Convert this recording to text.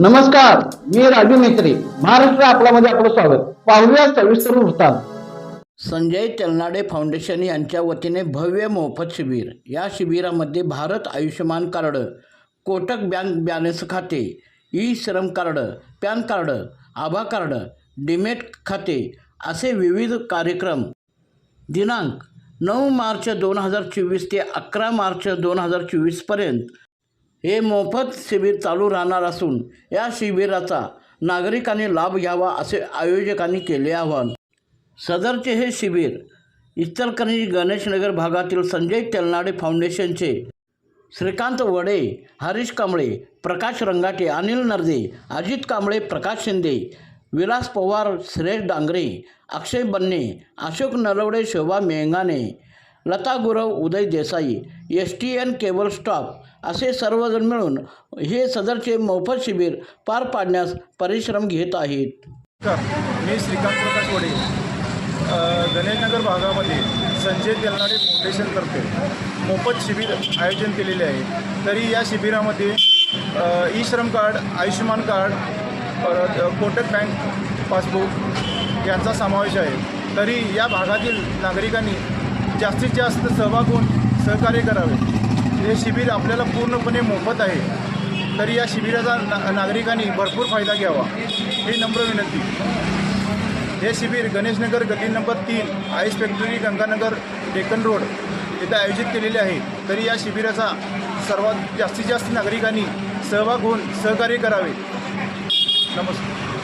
नमस्कार मी राजू मेत्री महाराष्ट्र आपल्यामध्ये आपलं स्वागत. पाहूया सविस्तर वृत्तांत. संजय तेलनाडे फाउंडेशन यांच्या वतीने भव्य मोफत शिबिर. या शिबिरामध्ये Bharat Ayushman card Kotak bank balance खाते e Shram card PAN card आभा कार्ड डिमेट खाते असे विविध कार्यक्रम. दिनांक नऊ मार्च दोन हजार चोवीस ते अकरा मार्च दोन हजार चोवीसपर्यंत हे मोफत शिबिर चालू राहणार असून या शिबिराचा नागरिकांनी लाभ घ्यावा असे आयोजकांनी केले आवाहन. सदरचे हे शिबिर इचलकरंजी गणेशनगर भागातील संजय तेलनाडे फाउंडेशनचे श्रीकांत वडे हरीश कांबळे प्रकाश रंगाटे अनिल नर्दे अजित कांबळे प्रकाश Shinde Vilas Pawar Suresh Dangre Akshay Banne Ashok Nalawade Shobha Mengane Lata Gurav Uday Desai S T N cable stop असे सर्वजण मिळून हे सदरचे मोफत शिबिर पार पाडण्यास परिश्रम घेत आहेत. मी श्रीकांत प्रकाश वडे गणेशनगर भागामध्ये संजय तेलनाडे फाउंडेशनतर्फे मोफत शिबिर आयोजन केलेले आहे. तरी या शिबिरामध्ये e Shram card Ayushman card परत कोटक बँक पासबुक यांचा समावेश आहे. तरी या भागातील नागरिकांनी जास्तीत जास्त सहभाग होऊन सहकार्य करावे. हे शिबिर आपल्याला पूर्णपणे मोफत आहे. तरी या शिबिराचा ना नागरिकांनी भरपूर फायदा घ्यावा. ही नम्र विनंती. हे शिबिर गणेशनगर गल्ली नंबर तीन ice factory Ganganagar Deccan road येथे आयोजित केलेले आहे. तरी या शिबिराचा सर्वात जास्तीत जास्त नागरिकांनी सहभाग होऊन सहकार्य करावे. नमस्कार.